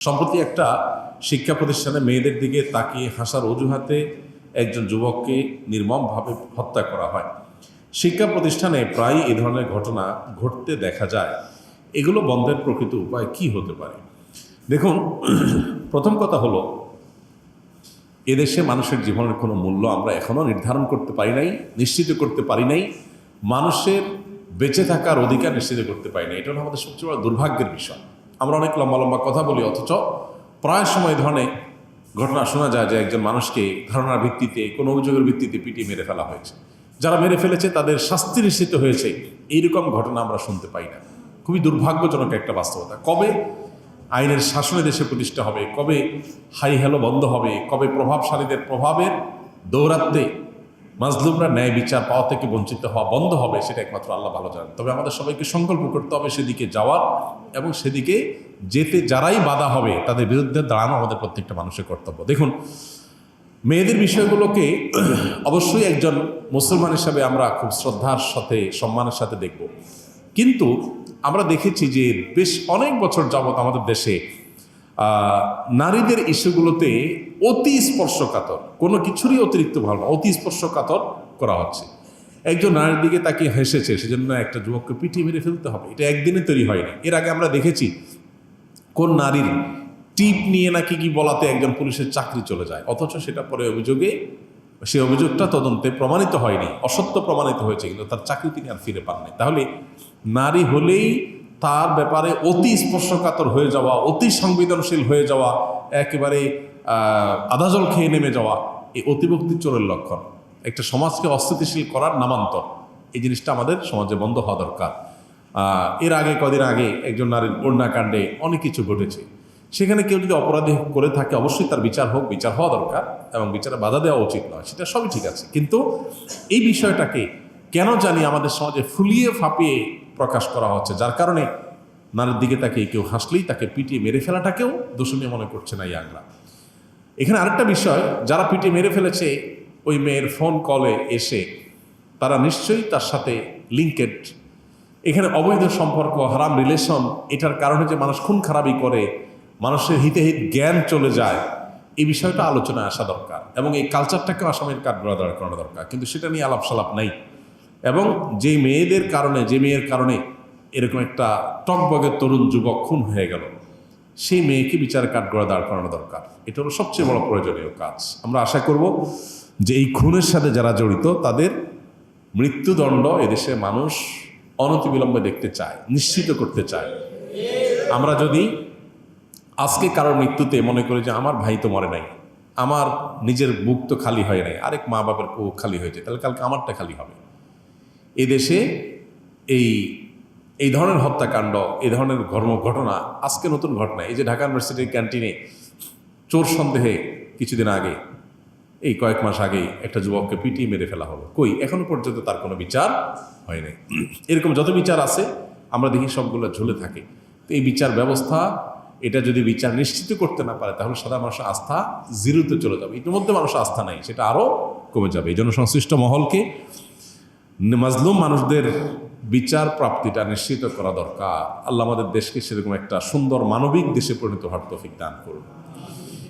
সম্প্রতি একটা শিক্ষা প্রতিষ্ঠানে মেয়েদের দিকে তাকিয়ে হাসার অজুহাতে একজন যুবককে নির্মমভাবে হত্যা করা হয়। শিক্ষা প্রতিষ্ঠানে প্রায় এ ধরনের ঘটনা ঘটতে দেখা যায়। এগুলো বন্ধের প্রকৃত উপায় কি হতে পারে? দেখুন, প্রথম কথা হলো, এদেশে মানুষের জীবনের কোনো মূল্য আমরা এখনও নির্ধারণ করতে পারি নাই, নিশ্চিত করতে পারি নাই। মানুষের বেঁচে থাকার অধিকার নিশ্চিত করতে পারি না এটা হলো আমাদের সবচেয়ে বড় দুর্ভাগ্যের বিষয়। আমরা অনেক লম্বা লম্বা কথা বলি, অথচ প্রায় সময় ধরনের ঘটনা শোনা যায় যে একজন মানুষকে ধারণার ভিত্তিতে, কোনো অভিযোগের ভিত্তিতে পিটিয়ে মেরে ফেলা হয়েছে। যারা মেরে ফেলেছে তাদের শাস্তি নিশ্চিত হয়েছে। এইরকম ঘটনা আমরা শুনতে পাই না। খুবই দুর্ভাগ্যজনক একটা বাস্তবতা। কবে আইনের শাসনে দেশে প্রতিষ্ঠা হবে? কবে হাই হ্যালো বন্ধ হবে? কবে প্রভাবশালীদের প্রভাবের দৌরাত্মে মাজলুমরা ন্যায় বিচার পাওয়া থেকে বঞ্চিত হওয়া বন্ধ হবে? সেটা একমাত্র আল্লাহ ভালো জানেন। তবে আমাদের সবাইকে সংকল্প করতে হবে সেদিকে যাওয়ার। এবং সেদিকে যেতে যারাই বাধা হবে, তাদের বিরুদ্ধে দাঁড়ানো আমাদের প্রত্যেকটা মানুষের কর্তব্য। দেখুন, মেয়েদের বিষয়গুলোকে অবশ্যই একজন মুসলমান হিসাবে আমরা খুব শ্রদ্ধার সাথে, সম্মানের সাথে দেখব। কিন্তু আমরা দেখেছি যে বেশ অনেক বছর যাবৎ আমাদের দেশে নারীদের ইস্যুগুলোতে অতি স্পর্শকাতর, কোনো কিছুরই অতিরিক্ত ভালো অতি স্পর্শকাতর করা হচ্ছে। একজন নারীর দিকে তাকে হেসেছে, সেজন্য একটা যুবককে পিটিয়ে মেরে ফেলতে হবে। এটা একদিনে তৈরি হয়নি। এর আগে আমরা দেখেছি কোন নারীর টিপ নিয়ে নাকি কি বলাতে একজন পুলিশের চাকরি চলে যায়। অথচ সেটা পরে অভিযোগে, সে অভিযোগটা তদন্তে প্রমাণিত হয়নি। অসত্য প্রমাণিত হয়েছে, কিন্তু তার চাকরি তিনি আর ফিরে পান নাই তাহলে নারী হলেই তার ব্যাপারে অতি স্পর্শকাতর হয়ে যাওয়া, অতি সংবেদনশীল হয়ে যাওয়া, একেবারে আধাজল খেয়ে নেমে যাওয়া, এই অতিভক্তি চোরের লক্ষণ। একটা সমাজকে অস্থিতিশীল করার নামান্তর। এই জিনিসটা আমাদের সমাজে বন্ধ হওয়া দরকার। এর আগে, কদিন আগে একজন নারীর কন্যাকাণ্ডে অনেক কিছু ঘটেছে। সেখানে কেউ যদি অপরাধী করে থাকে, অবশ্যই তার বিচার হোক, বিচার হওয়া দরকার এবং বিচারে বাধা দেওয়া উচিত নয়, সেটা সবই ঠিক আছে। কিন্তু এই বিষয়টাকে কেন জানি আমাদের সমাজে ফুলিয়ে ফাঁপিয়ে প্রকাশ করা হচ্ছে, যার কারণে নারীর দিকে তাকে কেউ হাসলেই তাকে পিটিয়ে মেরে ফেলাটাকেও দূষণীয় মনে করছে না ইয়াংরা এখানে আরেকটা বিষয়, যারা পিটিয়ে মেরে ফেলেছে ওই মেয়ের ফোন কলে এসে তারা নিশ্চয়ই তার সাথে লিঙ্কেড এখানে অবৈধ সম্পর্ক, হারাম রিলেশন এটার কারণে যে মানুষ খুন খারাপই করে, মানুষের হিতে হিত জ্ঞান চলে যায়, এই বিষয়টা আলোচনায় আসা দরকার। এবং এই কালচারটাকেও আসামের কাঠ দাঁড় করানো দরকার। কিন্তু সেটা নিয়ে আলাপ সালাপ নাই। এবং যে মেয়েদের কারণে, যে মেয়ের কারণে এরকম একটা টকবগের তরুণ যুবক খুন হয়ে গেল, সেই মেয়েকে বিচার কাঠ কাঠগড়া দাঁড় করানো দরকার। এটা হলো সবচেয়ে বড় প্রয়োজনীয় কাজ। আমরা আশা করব যে এই খুনের সাথে যারা জড়িত, তাদের মৃত্যুদণ্ড এদেশে মানুষ অনতিবিলম্বে দেখতে চায়, নিশ্চিত করতে চায়। আমরা যদি আজকে কারোর মৃত্যুতে মনে করি যে আমার ভাই তো মরে নাই, আমার নিজের বুক তো খালি হয় নাই, আরেক মা বাবার বুক খালি হয়েছে, তাহলে কালকে আমারটা খালি হবে। এদেশে এই এই ধরনের হত্যাকাণ্ড এই ধরনের ঘর্ম ঘটনা আজকে নতুন ঘটনা। এই যে ঢাকা ইউনিভার্সিটির ক্যান্টিনে চোর সন্দেহে কিছুদিন আগে এই কয়েক মাস আগেই একটা যুবককে পিটিয়ে মেরে ফেলা হলো। কই? এখনও পর্যন্ত তার কোনো বিচার হয়নি এরকম যত বিচার আছে, আমরা দেখি সবগুলো ঝুলে থাকে। তো এই বিচার ব্যবস্থা, এটা যদি বিচার নিশ্চিত করতে না পারে, তাহলে সাধারণ মানুষের আস্থা জিরোতে চলে যাবে। ইতিমধ্যে মানুষের আস্থা নাই, সেটা আরও কমে যাবে। এই জন্য সংশ্লিষ্ট মহলকে মাজলুম মানুষদের বিচার প্রাপ্তিটা নিশ্চিত করা দরকার। আল্লাহ আমাদের দেশকে সেরকম একটা সুন্দর মানবিক দেশে পরিণত হওয়ার তৌফিক দান করুন।